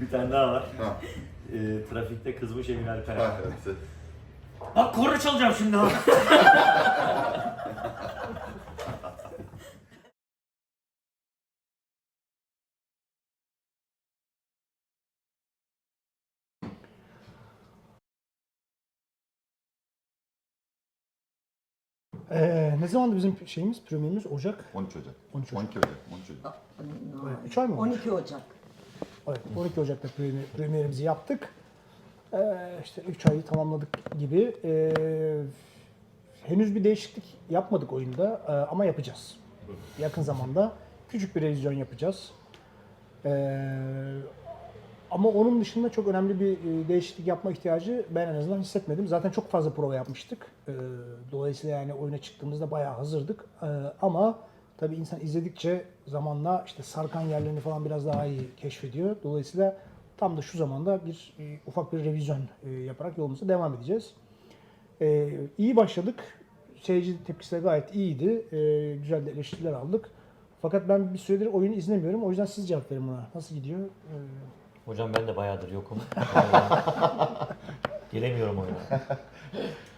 Bir tane daha var. Ha. Ee, trafikte kızmış Emin Alper. Ha, evet. Bak korna çalacağım şimdi ha. Ee, ne zamandı bizim şeyimiz, premierimiz? Ocak. 13 Ocak. 13 Ocak. 12 Ocak. 13 Ocak. Evet, üç ay mı olmuş? 12 Ocak. Evet, 12 Ocak'ta premier, premierimizi yaptık. Ee, işte 3 ayı tamamladık gibi. Ee, henüz bir değişiklik yapmadık oyunda ee, ama yapacağız. Yakın zamanda küçük bir revizyon yapacağız. Ee, ama onun dışında çok önemli bir e, değişiklik yapma ihtiyacı ben en azından hissetmedim. Zaten çok fazla prova yapmıştık. Ee, dolayısıyla yani oyuna çıktığımızda bayağı hazırdık. Ee, ama tabii insan izledikçe zamanla işte sarkan yerlerini falan biraz daha iyi keşfediyor. Dolayısıyla tam da şu zamanda bir e, ufak bir revizyon e, yaparak yolumuza devam edeceğiz. Ee, iyi başladık. Seyirci tepkisi de gayet iyiydi. Ee, güzel de eleştiriler aldık. Fakat ben bir süredir oyunu izlemiyorum. O yüzden siz cevap verin buna. Nasıl gidiyor? Ee, Hocam ben de bayağıdır yokum. Gelemiyorum oyuna.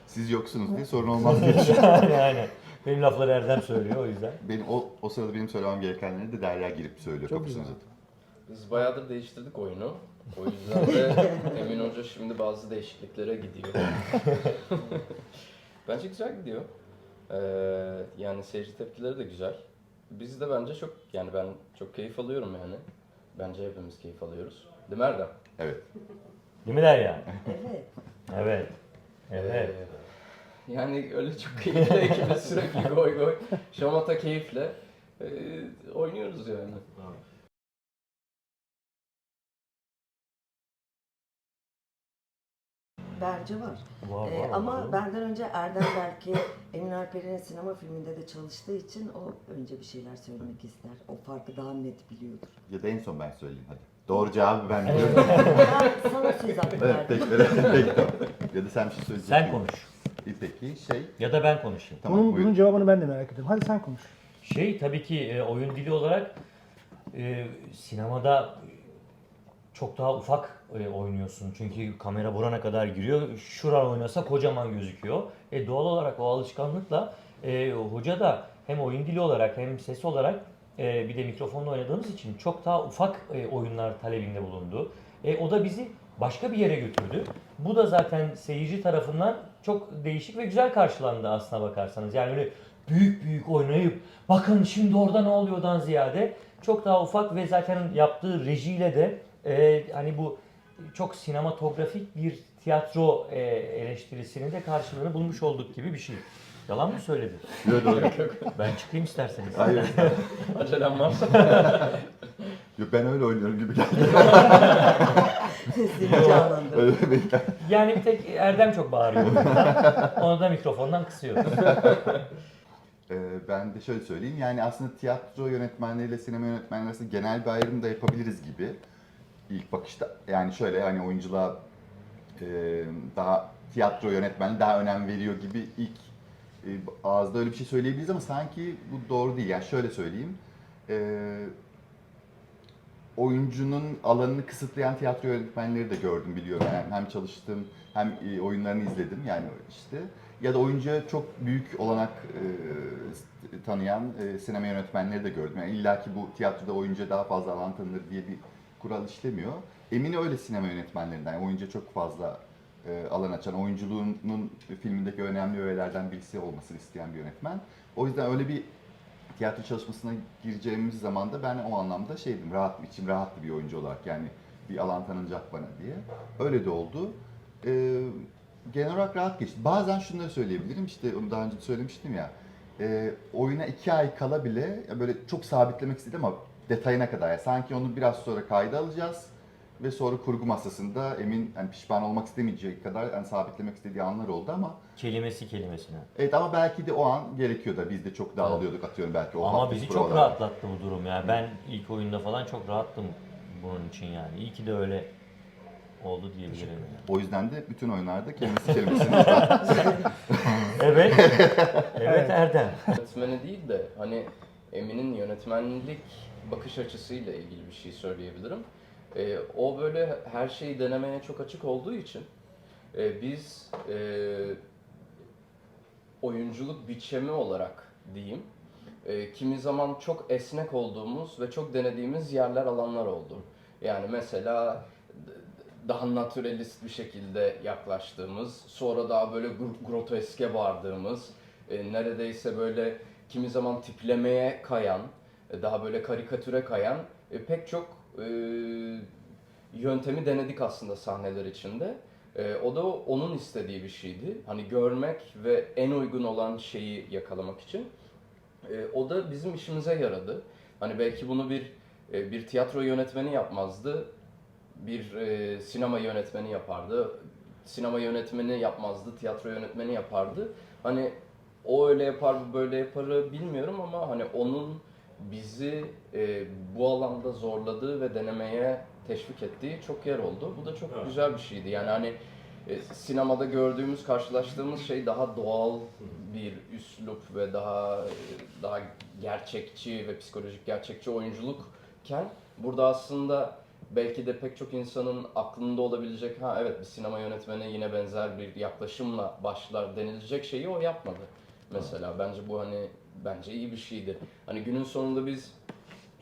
Siz yoksunuz diye sorun olmaz diye düşünüyorum. yani. Benim lafları Erdem söylüyor o yüzden. Benim o, o sırada benim söylemem gerekenleri de Derya girip söylüyor Çok kapısını güzel. uzatıp. Biz bayağıdır değiştirdik oyunu. O yüzden de Emin Hoca şimdi bazı değişikliklere gidiyor. bence güzel gidiyor. Ee, yani seyirci tepkileri de güzel. Biz de bence çok, yani ben çok keyif alıyorum yani. Bence hepimiz keyif alıyoruz. Değil mi Erdem? Evet. Değil mi Derya? Evet. Evet. Evet. Ee, yani öyle çok keyifli ekiple sürekli goy goy. Şamata keyifle ee, oynuyoruz yani. Bence var. Var, Ee, var, ama var. benden önce Erdem belki Emin Alper'in sinema filminde de çalıştığı için o önce bir şeyler söylemek ister. O farkı daha net biliyordur. Ya da en son ben söyleyeyim hadi. Doğru cevabı ben biliyorum. Ben sana söz hakkı evet, verdim. peki, tamam. Ya da sen bir şey söyleyeceksin. Sen konuş. Peki şey, Ya da ben konuşayım. tamam bunun, buyurun. bunun cevabını ben de merak ediyorum. Hadi sen konuş. Şey tabii ki e, oyun dili olarak e, sinemada çok daha ufak e, oynuyorsun. Çünkü kamera burana kadar giriyor. Şuran oynasa kocaman gözüküyor. E, doğal olarak o alışkanlıkla e, hoca da hem oyun dili olarak hem ses olarak e, bir de mikrofonla oynadığımız için çok daha ufak e, oyunlar talebinde bulundu. E, o da bizi başka bir yere götürdü. Bu da zaten seyirci tarafından çok değişik ve güzel karşılandı aslına bakarsanız. Yani öyle büyük büyük oynayıp bakın şimdi orada ne oluyordan ziyade çok daha ufak ve zaten yaptığı rejiyle de e, hani bu çok sinematografik bir tiyatro e, eleştirisini de karşılığını bulmuş olduk gibi bir şey. Yalan mı söyledim? Yok, doğru. Ben çıkayım isterseniz. Hayır. Acelem var. Yok, ben öyle oynuyorum gibi geldi. Sesini canlandır. Öyle değil. Yani bir tek Erdem çok bağırıyor. Onu da mikrofondan kısıyoruz. Ee, ben de şöyle söyleyeyim. Yani aslında tiyatro yönetmenleriyle sinema yönetmenleri arasında genel bir ayrım da yapabiliriz gibi. İlk bakışta yani şöyle hani oyunculuğa e, daha tiyatro yönetmeni daha önem veriyor gibi ilk e, ağızda öyle bir şey söyleyebiliriz ama sanki bu doğru değil. Yani şöyle söyleyeyim. E, oyuncunun alanını kısıtlayan tiyatro yönetmenleri de gördüm biliyorum. Yani hem çalıştım hem e, oyunlarını izledim yani işte. Ya da oyuncuya çok büyük olanak e, tanıyan e, sinema yönetmenleri de gördüm. Yani illa ki bu tiyatroda oyuncuya daha fazla alan tanınır diye bir kural işlemiyor. Emin öyle sinema yönetmenlerinden. Yani oyuncuya çok fazla e, alan açan, oyunculuğunun filmindeki önemli öğelerden birisi olmasını isteyen bir yönetmen. O yüzden öyle bir tiyatro çalışmasına gireceğimiz zaman da ben o anlamda şeydim, rahat, içim rahattı bir oyuncu olarak yani bir alan tanınacak bana diye. Öyle de oldu. Ee, genel olarak rahat geçti. Bazen şunları söyleyebilirim, işte onu daha önce söylemiştim ya, e, oyuna iki ay kala bile böyle çok sabitlemek istedim ama detayına kadar. Yani sanki onu biraz sonra kayda alacağız ve sonra kurgu masasında emin yani pişman olmak istemeyecek kadar yani sabitlemek istediği anlar oldu ama Kelimesi kelimesine. evet ama belki de o an gerekiyor da biz de çok dağılıyorduk atıyorum belki o Ama hafta bizi çok provalarda. rahatlattı bu durum yani. Ben ilk oyunda falan çok rahattım bunun için yani. İyi ki de öyle oldu diyebilirim. Yani. O yüzden de bütün oyunlarda kelimesi kelimesini Evet. evet Erdem. Yönetmeni değil de hani Emin'in yönetmenlik bakış açısıyla ilgili bir şey söyleyebilirim. E, o böyle her şeyi denemeye çok açık olduğu için e, biz e, oyunculuk biçimi olarak diyeyim e, kimi zaman çok esnek olduğumuz ve çok denediğimiz yerler alanlar oldu. Yani mesela daha naturalist bir şekilde yaklaştığımız, sonra daha böyle gr- groteske vardığımız, e, neredeyse böyle kimi zaman tiplemeye kayan, e, daha böyle karikatüre kayan e, pek çok e, yöntemi denedik aslında sahneler içinde. E, o da onun istediği bir şeydi. Hani görmek ve en uygun olan şeyi yakalamak için. E, o da bizim işimize yaradı. Hani belki bunu bir e, bir tiyatro yönetmeni yapmazdı, bir e, sinema yönetmeni yapardı. Sinema yönetmeni yapmazdı, tiyatro yönetmeni yapardı. Hani o öyle yapar, bu böyle yaparı bilmiyorum ama hani onun bizi e, bu alanda zorladığı ve denemeye teşvik ettiği çok yer oldu. Bu da çok Evet. güzel bir şeydi. Yani hani e, sinemada gördüğümüz, karşılaştığımız şey daha doğal bir üslup ve daha e, daha gerçekçi ve psikolojik gerçekçi oyunculukken burada aslında belki de pek çok insanın aklında olabilecek ha evet bir sinema yönetmeni yine benzer bir yaklaşımla başlar denilecek şeyi o yapmadı. Mesela bence bu hani bence iyi bir şeydi. Hani günün sonunda biz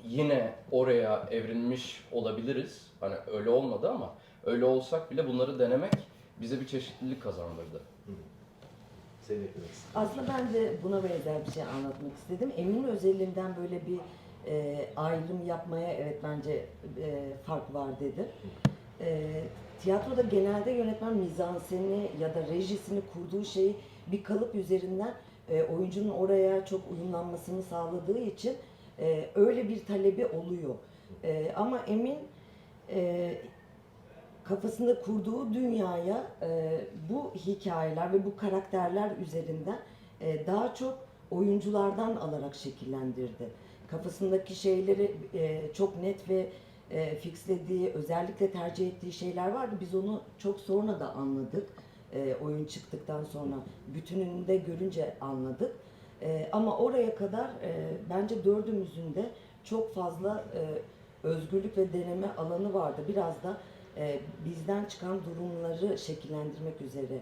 yine oraya evrilmiş olabiliriz. Hani öyle olmadı ama öyle olsak bile bunları denemek bize bir çeşitlilik kazandırdı. Eklemek istediğin. Aslında ben de buna benzer bir şey anlatmak istedim. Emin özelinden böyle bir e, ayrım yapmaya evet bence e, fark var dedi. E, tiyatroda genelde yönetmen mizanseni ya da rejisini kurduğu şeyi bir kalıp üzerinden e, oyuncunun oraya çok uyumlanmasını sağladığı için e, öyle bir talebi oluyor. E, ama Emin e, kafasında kurduğu dünyaya e, bu hikayeler ve bu karakterler üzerinden e, daha çok oyunculardan alarak şekillendirdi. Kafasındaki şeyleri e, çok net ve e, fixlediği, özellikle tercih ettiği şeyler vardı. Biz onu çok sonra da anladık. E, oyun çıktıktan sonra bütününü de görünce anladık. E, ama oraya kadar e, bence dördümüzün de çok fazla e, özgürlük ve deneme alanı vardı. Biraz da e, bizden çıkan durumları şekillendirmek üzere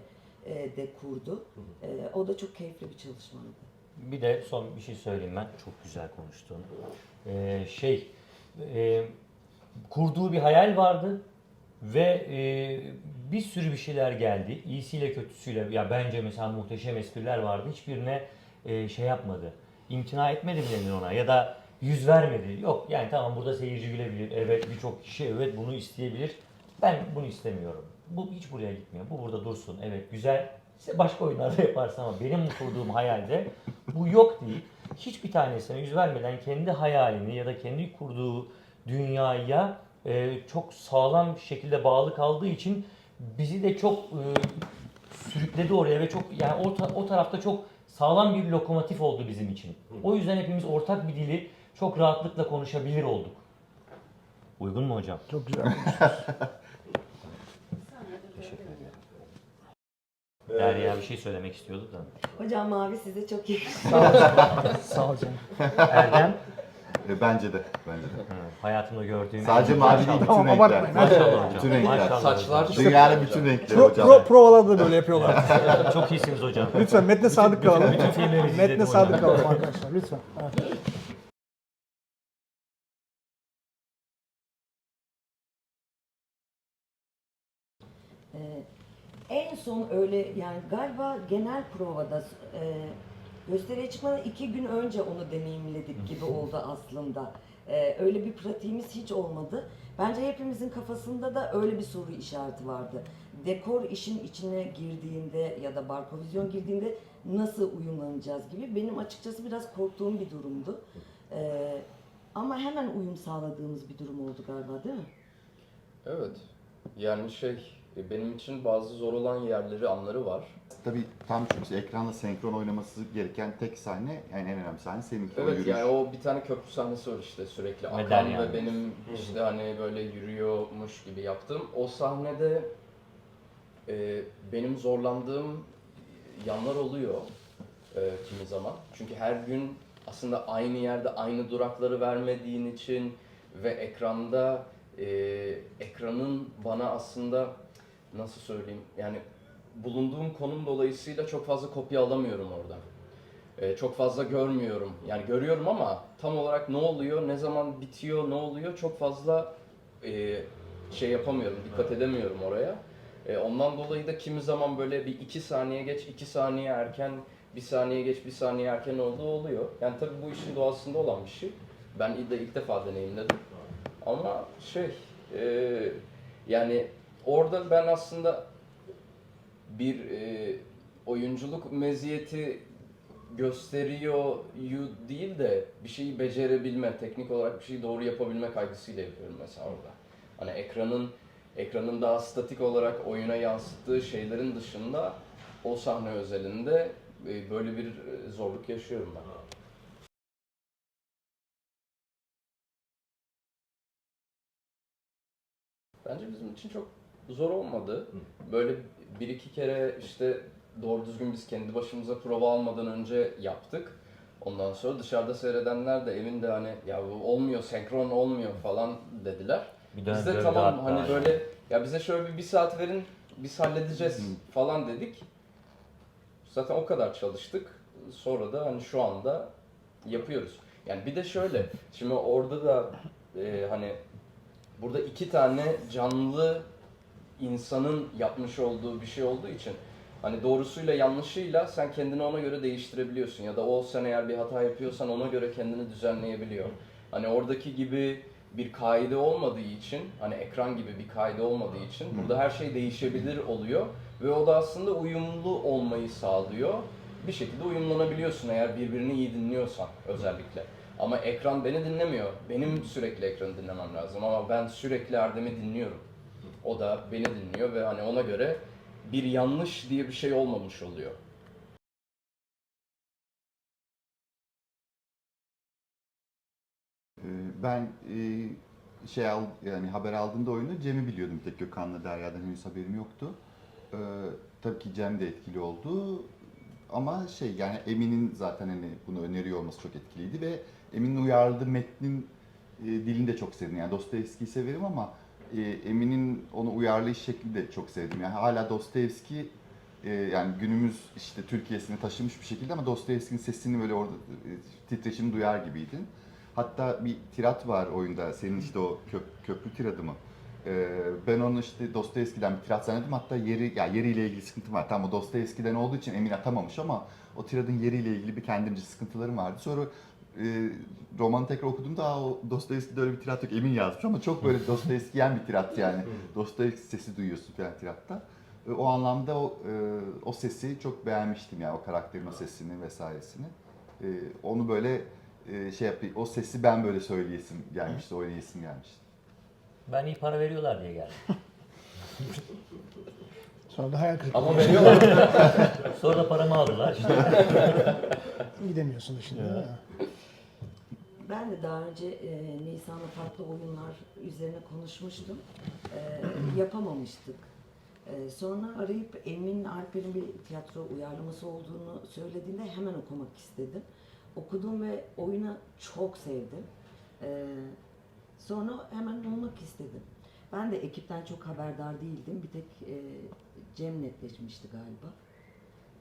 e, de kurdu. E, o da çok keyifli bir çalışmaydı. Bir de son bir şey söyleyeyim ben. Çok güzel konuştun. Ee, şey, e, kurduğu bir hayal vardı ve e, bir sürü bir şeyler geldi. İyisiyle kötüsüyle. Ya bence mesela muhteşem espriler vardı. Hiçbirine e, şey yapmadı. İmtina etmedi denir ona ya da yüz vermedi. Yok yani tamam burada seyirci gülebilir. Evet birçok kişi evet bunu isteyebilir. Ben bunu istemiyorum. Bu hiç buraya gitmiyor. Bu burada dursun. Evet güzel. İşte başka oyunlarda yaparsın ama benim kurduğum hayalde bu yok değil. Hiçbir tanesine yüz vermeden kendi hayalini ya da kendi kurduğu dünyaya e, çok sağlam bir şekilde bağlı kaldığı için bizi de çok e, sürükledi oraya ve çok yani o, ta- o tarafta çok sağlam bir lokomotif oldu bizim için. O yüzden hepimiz ortak bir dili çok rahatlıkla konuşabilir olduk. Uygun mu hocam? Çok güzel. Teşekkür ederim. Derya bir şey söylemek istiyordu da. Hocam mavi size çok iyi. Sağ ol canım. Erdem, E, bence de. Bence de. hayatımda gördüğüm Sadece en- mavi değil, bütün Tamam, renkler. abartmayın. Maşallah hocam. Bütün renkler. Maşallah Saçlar hocam. Dünyanın bütün hocam. renkleri Pro, hocam. pro, provalarda da böyle yapıyorlar. Çok iyisiniz hocam. Lütfen metne sadık kalalım. bütün filmlerinizi izledim Metne hocam. sadık kalalım arkadaşlar lütfen. Evet. Ee, en son öyle yani galiba genel provada e, gösteriye çıkmadan iki gün önce onu deneyimledik gibi oldu aslında. Ee, öyle bir pratiğimiz hiç olmadı. Bence hepimizin kafasında da öyle bir soru işareti vardı. Dekor işin içine girdiğinde ya da barkovizyon girdiğinde nasıl uyumlanacağız gibi. Benim açıkçası biraz korktuğum bir durumdu. Ee, ama hemen uyum sağladığımız bir durum oldu galiba değil mi? Evet. Yani şey benim için bazı zor olan yerleri, anları var. Tabii tam çünkü ekranla senkron oynaması gereken tek sahne, yani en önemli sahne seninki o Evet yürüyüş. yani o bir tane köprü sahnesi var işte sürekli akan Neden ve yani? benim işte hani böyle yürüyormuş gibi yaptığım. O sahnede e, benim zorlandığım yanlar oluyor e, kimi zaman. Çünkü her gün aslında aynı yerde aynı durakları vermediğin için ve ekranda e, ekranın bana aslında nasıl söyleyeyim yani bulunduğum konum dolayısıyla çok fazla kopya alamıyorum oradan. E, çok fazla görmüyorum. Yani görüyorum ama tam olarak ne oluyor, ne zaman bitiyor, ne oluyor çok fazla e, şey yapamıyorum, dikkat edemiyorum oraya. E, ondan dolayı da kimi zaman böyle bir iki saniye geç, iki saniye erken, bir saniye geç, bir saniye erken olduğu oluyor. Yani tabii bu işin doğasında olan bir şey. Ben de ilk defa deneyimledim. Ama şey, e, yani orada ben aslında bir e, oyunculuk meziyeti gösteriyor değil de bir şeyi becerebilme, teknik olarak bir şeyi doğru yapabilme kaygısıyla yapıyorum mesela orada. Hani ekranın ekranın daha statik olarak oyuna yansıttığı şeylerin dışında o sahne özelinde e, böyle bir e, zorluk yaşıyorum ben. Bence bizim için çok zor olmadı. Böyle bir iki kere işte doğru düzgün biz kendi başımıza prova almadan önce yaptık. Ondan sonra dışarıda seyredenler de evinde hani ya bu olmuyor, senkron olmuyor falan dediler. Bir Biz de tamam hani böyle ya bize şöyle bir, bir saat verin biz halledeceğiz falan dedik. Zaten o kadar çalıştık. Sonra da hani şu anda yapıyoruz. Yani bir de şöyle şimdi orada da e, hani burada iki tane canlı insanın yapmış olduğu bir şey olduğu için hani doğrusuyla yanlışıyla sen kendini ona göre değiştirebiliyorsun ya da o sen eğer bir hata yapıyorsan ona göre kendini düzenleyebiliyor. Hani oradaki gibi bir kaide olmadığı için hani ekran gibi bir kaide olmadığı için burada her şey değişebilir oluyor ve o da aslında uyumlu olmayı sağlıyor. Bir şekilde uyumlanabiliyorsun eğer birbirini iyi dinliyorsan özellikle. Ama ekran beni dinlemiyor. Benim sürekli ekranı dinlemem lazım ama ben sürekli Erdem'i dinliyorum. O da beni dinliyor ve hani ona göre bir yanlış diye bir şey olmamış oluyor. Ee, Ben e, şey al yani haber aldığımda oyunu Cem'i biliyordum tek Gökhan'la Derya'dan henüz haberim yoktu. Ee, tabii ki Cem de etkili oldu. Ama şey yani Emin'in zaten hani bunu öneriyor olması çok etkiliydi ve Emin'in uyarladığı metnin e, dilini de çok sevdim. Yani Dostoyevski'yi severim ama e, Emin'in onu uyarlayış şeklini de çok sevdim. Yani hala Dostoyevski e, yani günümüz işte Türkiye'sine taşımış bir şekilde ama Dostoyevski'nin sesini böyle orada e, titreşimi duyar gibiydin. Hatta bir tirat var oyunda. Senin işte o kö- köprü tiradı mı? Ee, ben onu işte Dostoyevski'den bir tirat zannettim. Hatta yeri, ya yeriyle ilgili sıkıntım var. Tamam o Dostoyevski'den olduğu için emin atamamış ama o tiradın yeriyle ilgili bir kendimce sıkıntılarım vardı. Sonra e, romanı tekrar okuduğumda Aa, o Dostoyevski'de öyle bir tirat yok. Emin yazmış ama çok böyle Dostoyevskiyen bir tirat yani. Dostoyevski sesi duyuyorsun falan tiratta. E, O anlamda o, e, o sesi çok beğenmiştim yani o karakterin o sesini vesairesini. E, onu böyle e, şey yapayım, o sesi ben böyle söyleyesim gelmişti, oynayasım gelmişti. Ben iyi para veriyorlar diye geldim. Sonra da hayal kırıklığı. Ama veriyorlar. Sonra da paramı aldılar. İşte Gidemiyorsun da şimdi. değil mi? Ben de daha önce e, Nisan'la farklı oyunlar üzerine konuşmuştum. E, yapamamıştık. E, sonra arayıp Emin Alper'in bir tiyatro uyarlaması olduğunu söylediğinde hemen okumak istedim. Okudum ve oyunu çok sevdim. E, sonra hemen olmak istedim. Ben de ekipten çok haberdar değildim. Bir tek e, Cem netleşmişti galiba.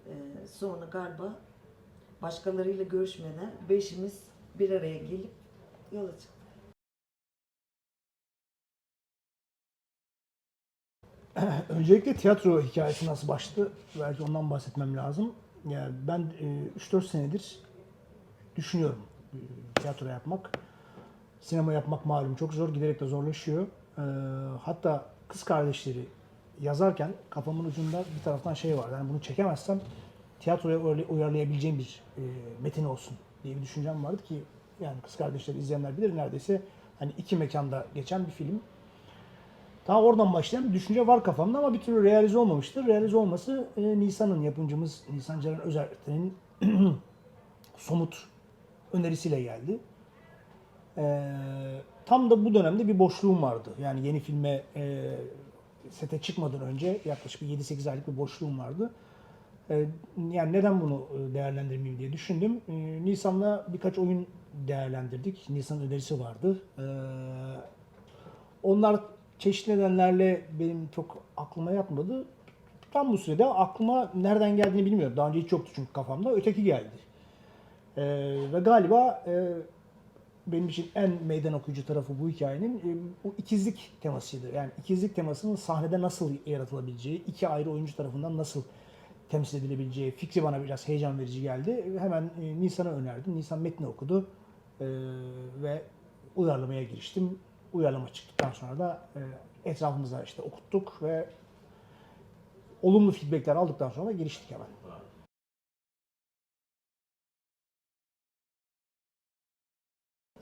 E, sonra galiba başkalarıyla görüşmeden beşimiz bir araya gelip yola çıktık. Öncelikle tiyatro hikayesi nasıl başladı? Belki ondan bahsetmem lazım. Yani ben e, 3-4 senedir düşünüyorum e, tiyatro yapmak. Sinema yapmak malum çok zor, giderek de zorlaşıyor. E, Hatta kız kardeşleri yazarken kafamın ucunda bir taraftan şey var. Yani bunu çekemezsem tiyatroya uyarlayabileceğim bir e, metin olsun diye bir düşüncem vardı ki yani kız kardeşleri izleyenler bilir neredeyse hani iki mekanda geçen bir film. Daha oradan başlayan bir düşünce var kafamda ama bir türlü realize olmamıştır. Realize olması e, Nisan'ın yapımcımız Nisan Ceren Özer'in somut önerisiyle geldi. E, tam da bu dönemde bir boşluğum vardı. Yani yeni filme e, sete çıkmadan önce yaklaşık bir 7-8 aylık bir boşluğum vardı. E, yani neden bunu e, değerlendirmeyeyim diye düşündüm. E, Nisan'la birkaç oyun değerlendirdik. Nisan'ın önerisi vardı. E, onlar çeşitli nedenlerle benim çok aklıma yatmadı. Tam bu sürede aklıma nereden geldiğini bilmiyorum. Daha önce hiç yoktu çünkü kafamda. Öteki geldi. Ee, ve galiba e, benim için en meydan okuyucu tarafı bu hikayenin e, bu ikizlik temasıydı. Yani ikizlik temasının sahnede nasıl yaratılabileceği, iki ayrı oyuncu tarafından nasıl temsil edilebileceği fikri bana biraz heyecan verici geldi. Hemen e, Nisan'a önerdim. Nisan metni okudu e, ve uyarlamaya giriştim. Uyarlama çıktıktan sonra da e, etrafımıza işte okuttuk ve olumlu feedbackler aldıktan sonra giriştik hemen.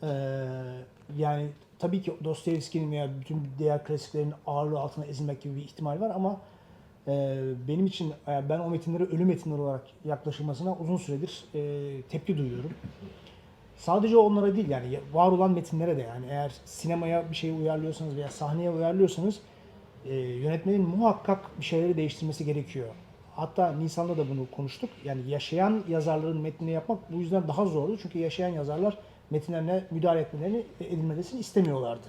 Ee, yani tabii ki Dostoyevski'nin veya bütün diğer klasiklerin ağırlığı altına ezilmek gibi bir ihtimal var ama e, benim için e, ben o metinlere ölü metinler olarak yaklaşılmasına uzun süredir e, tepki duyuyorum. Sadece onlara değil yani var olan metinlere de yani eğer sinemaya bir şey uyarlıyorsanız veya sahneye uyarlıyorsanız e, yönetmenin muhakkak bir şeyleri değiştirmesi gerekiyor. Hatta Nisan'da da bunu konuştuk. Yani yaşayan yazarların metnini yapmak bu yüzden daha zordu. Çünkü yaşayan yazarlar metinlerine müdahale etmelerini edilmesini istemiyorlardı.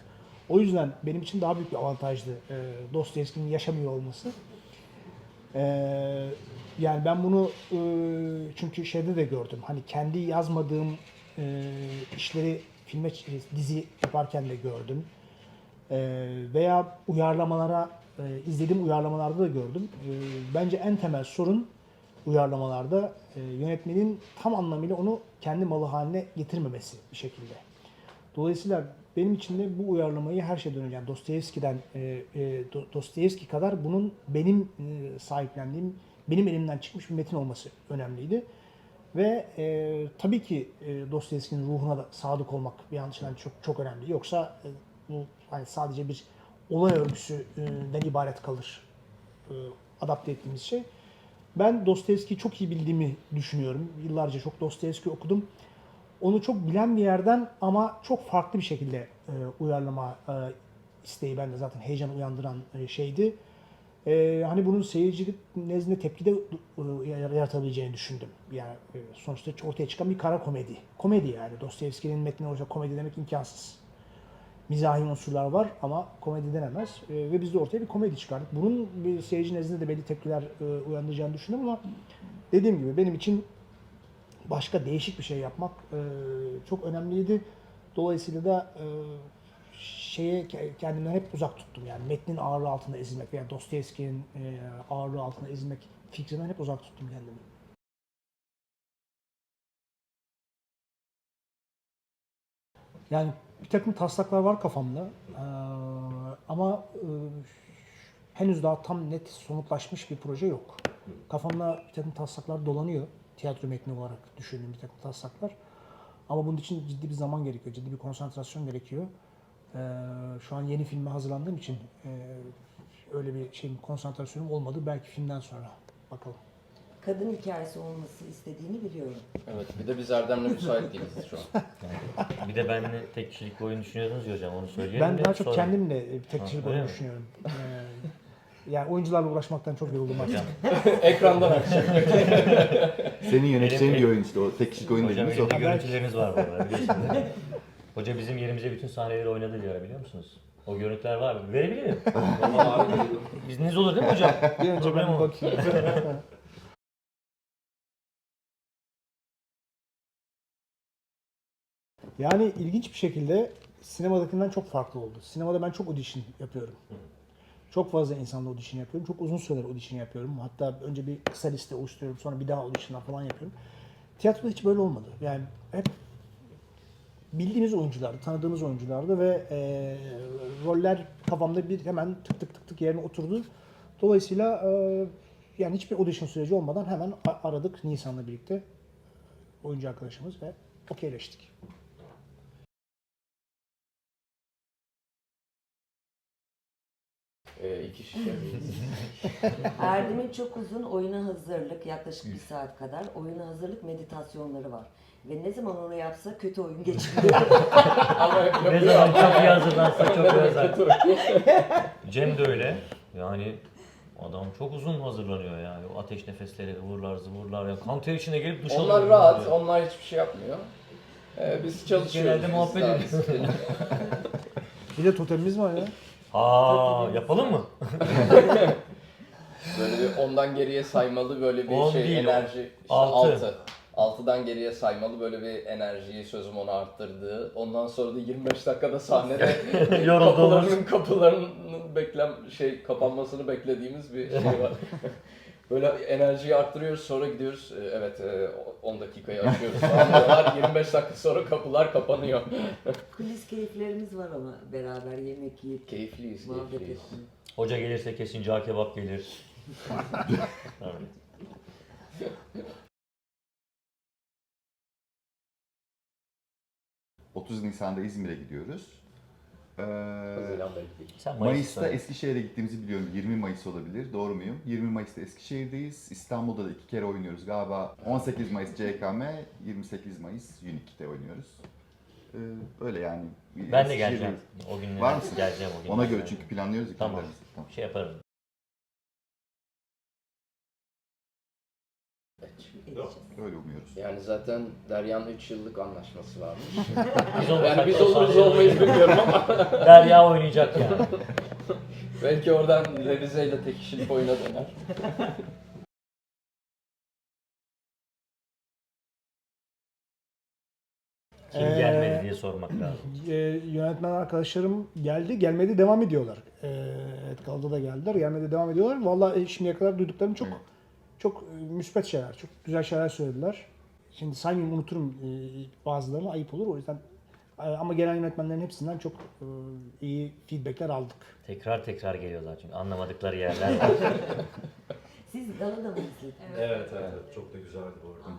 O yüzden benim için daha büyük bir avantajdı e, Dostoyevski'nin yaşamıyor olması. E, yani ben bunu e, çünkü şeyde de gördüm. Hani kendi yazmadığım e, işleri filme dizi yaparken de gördüm. E, veya uyarlamalara e, izlediğim uyarlamalarda da gördüm. E, bence en temel sorun uyarlamalarda e, yönetmenin tam anlamıyla onu kendi malı haline getirmemesi bir şekilde. Dolayısıyla benim için de bu uyarlamayı her şeyden önce yani Dostoyevski'den e, e, Do- Dostoyevski kadar bunun benim e, sahiplendiğim, benim elimden çıkmış bir metin olması önemliydi. Ve e, tabii ki e, Dostoyevski'nin ruhuna da sadık olmak bir yanlışından çok çok önemli. Yoksa e, bu hani sadece bir olay örgüsünden ibaret kalır e, adapte ettiğimiz şey. Ben Dostoyevski'yi çok iyi bildiğimi düşünüyorum. Yıllarca çok Dostoyevski okudum. Onu çok bilen bir yerden ama çok farklı bir şekilde e, uyarlama e, isteği bende zaten heyecan uyandıran e, şeydi. E, hani bunun seyirci nezdinde tepki de e, yaratabileceğini düşündüm. Yani e, sonuçta ortaya çıkan bir kara komedi. Komedi yani. Dostoyevski'nin metni olacak komedi demek imkansız. Mizahi unsurlar var ama komedi denemez. E, ve biz de ortaya bir komedi çıkardık. Bunun bir seyirci nezdinde de belli tepkiler e, uyandıracağını düşündüm ama dediğim gibi benim için başka değişik bir şey yapmak e, çok önemliydi. Dolayısıyla da e, şeye ke- kendimden hep uzak tuttum. Yani metnin ağırlığı altında ezilmek veya Dostoyevski'nin e, ağırlığı altında ezilmek fikrinden hep uzak tuttum kendimi. Yani bir takım taslaklar var kafamda. Ee, ama e, henüz daha tam net somutlaşmış bir proje yok. Kafamda bir takım taslaklar dolanıyor. Tiyatro metni olarak düşündüğüm bir takım taslaklar. Ama bunun için ciddi bir zaman gerekiyor, ciddi bir konsantrasyon gerekiyor. Ee, şu an yeni filme hazırlandığım için e, öyle bir şeyim, konsantrasyonum olmadı. Belki filmden sonra bakalım. Kadın hikayesi olması istediğini biliyorum. Evet bir de biz Erdem'le müsait değiliz şu an. Bir de benimle tek kişilik oyun düşünüyordunuz ya hocam onu söyleyelim. Ben de daha çok sonra- kendimle e, tek Ha, kişilik öyle oyun mi? düşünüyorum. Ee, yani oyuncularla uğraşmaktan çok yoruldum artık. Ekrandan akşam. Senin yöneteceğin Benim- bir oyun işte o tek kişilik oyun hocam dediğimiz o. elimde görüntüleriniz var bu arada biliyorsunuz? Hoca bizim yerimize bütün sahneleri oynadı diyor biliyor musunuz? O görüntüler var mı? Verebilirim. İzniniz olur değil mi hocam? Bir önce Problem ben bir bakayım. yani ilginç bir şekilde sinemadakinden çok farklı oldu. Sinemada ben çok audition yapıyorum. Çok fazla insanla audition yapıyorum. Çok uzun süreler audition yapıyorum. Hatta önce bir kısa liste oluşturuyorum. Sonra bir daha auditionlar falan yapıyorum. Tiyatroda hiç böyle olmadı. Yani hep bildiğimiz oyunculardı, tanıdığımız oyunculardı ve e, roller kafamda bir hemen tık tık tık tık yerine oturdu. Dolayısıyla e, yani hiçbir audition süreci olmadan hemen aradık Nisan'la birlikte oyuncu arkadaşımız ve okeyleştik. Ee, iki şişe. Erdem'in çok uzun oyuna hazırlık, yaklaşık bir saat kadar oyuna hazırlık meditasyonları var. Ve ne zaman onu yapsa kötü oyun geçiriyor. Ama Ne yapıyor zaman ama. çok iyi hazırlansa çok iyi yazar. Cem de öyle. Yani adam çok uzun hazırlanıyor yani. O ateş nefesleri, ıvırlar zıvırlar. Ya kan ter içine gelip duş Onlar alıyor. rahat, onlar hiçbir şey yapmıyor. Ee, biz çalışıyoruz. genelde biz muhabbet daha ediyoruz. Bir de totemimiz var ya. Aa yapalım mı? Böyle bir ondan geriye saymalı böyle bir On şey değil, enerji. işte altı. altı. Altıdan geriye saymalı böyle bir enerjiyi sözüm onu arttırdığı. Ondan sonra da 25 dakikada sahnede Yorulduğumuz. kapılarının kapılarının beklem şey kapanmasını beklediğimiz bir şey var. Böyle enerjiyi arttırıyoruz sonra gidiyoruz. Ee, Evet e, 10 dakikayı aşıyoruz falan diyorlar. 25 dakika sonra kapılar kapanıyor. Kulis keyiflerimiz var ama beraber yemek yiyip Keyifliyiz, muhabbet keyifliyiz. etmek. Hoca gelirse kesin cağ kebap gelir. Evet. 30 Nisan'da İzmir'e gidiyoruz. Ee, Haziran belki. Sen Mayıs'ta. Eskişehir'e gittiğimizi biliyorum. 20 Mayıs olabilir. Doğru muyum? 20 Mayıs'ta Eskişehir'deyiz. İstanbul'da da iki kere oynuyoruz. Galiba 18 Mayıs CKM, 28 Mayıs Unique'de oynuyoruz. Ee, öyle yani. Ben de Eskişehir'deyiz. geleceğim. O günlere Var mısın? geleceğim o gün. Ona göre çünkü planlıyoruz. Tamam. tamam. şey yaparım. Edeceğiz. Öyle umuyoruz. Yani zaten Derya'nın 3 yıllık anlaşması varmış. Biz yani biz oluruz olmayız bilmiyorum ama Derya oynayacak yani. belki oradan revizeyle tek kişilik oyuna döner. Kim Ee, gelmedi diye sormak lazım. E, yönetmen arkadaşlarım geldi, gelmedi devam ediyorlar. E, evet, Kalda da geldiler, gelmedi devam ediyorlar. Vallahi e, şimdiye kadar duyduklarım çok çok e, müspet şeyler, çok güzel şeyler söylediler. Şimdi saymayayım unuturum e, bazılarını ayıp olur o yüzden e, ama gelen yönetmenlerin hepsinden çok iyi feedbackler aldık. Tekrar tekrar geliyorlar çünkü anlamadıkları yerler var. Siz galada mı izlediniz? Evet, evet, evet. Çok da güzeldi bu arada.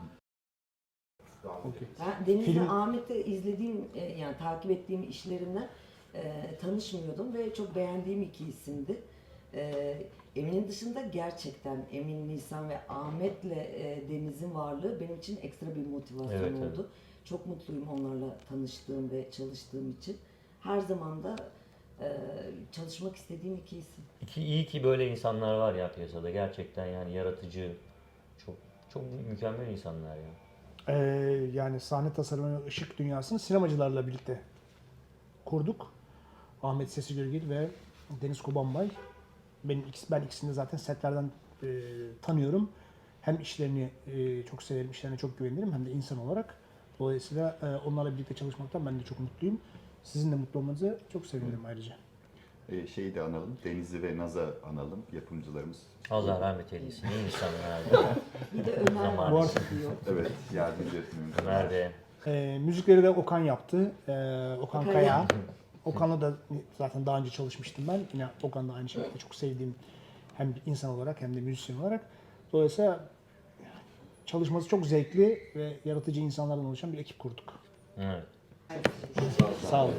Edelim. Ben Deniz'le Film- Ahmet'te izlediğim, yani takip ettiğim işlerinden e, tanışmıyordum ve çok beğendiğim iki isimdi. E, Emin'in dışında gerçekten Emin, Nisan ve Ahmet'le e, Deniz'in varlığı benim için ekstra bir motivasyon Evet, evet. oldu. Çok mutluyum onlarla tanıştığım ve çalıştığım için. Her zaman da e, çalışmak istediğim iki isim. İki, iyi ki böyle insanlar var ya piyasada. Gerçekten yani yaratıcı, çok çok mükemmel insanlar ya. E, yani sahne tasarımı, ışık dünyasını sinemacılarla birlikte kurduk. Ahmet Sesi Gölgil ve Deniz Kubanbay. Benim ikisi, ben ikisini zaten setlerden e, tanıyorum. Hem işlerini e, çok severim, işlerine çok güvenirim hem de insan olarak. Dolayısıyla e, onlarla birlikte çalışmaktan ben de çok mutluyum. Sizin de mutlu olmanızı çok sevinirim ayrıca. Ee, şeyi de analım. Deniz'i ve Naz'a analım. Yapımcılarımız. Allah rahmet eylesin. İyi insanlar ya. Bir de Ömer Zamanı. var. diyor. Evet, yardımcı yönetmenimiz. Ömer de E, müzikleri de Okan yaptı. E, Okan Okan Kaya. Okan'la da zaten daha önce çalışmıştım ben. Yine Okan'la aynı şekilde çok sevdiğim hem bir insan olarak hem de müzisyen olarak. Dolayısıyla çalışması çok zevkli ve yaratıcı insanlardan oluşan bir ekip kurduk. evet. Sağ olun.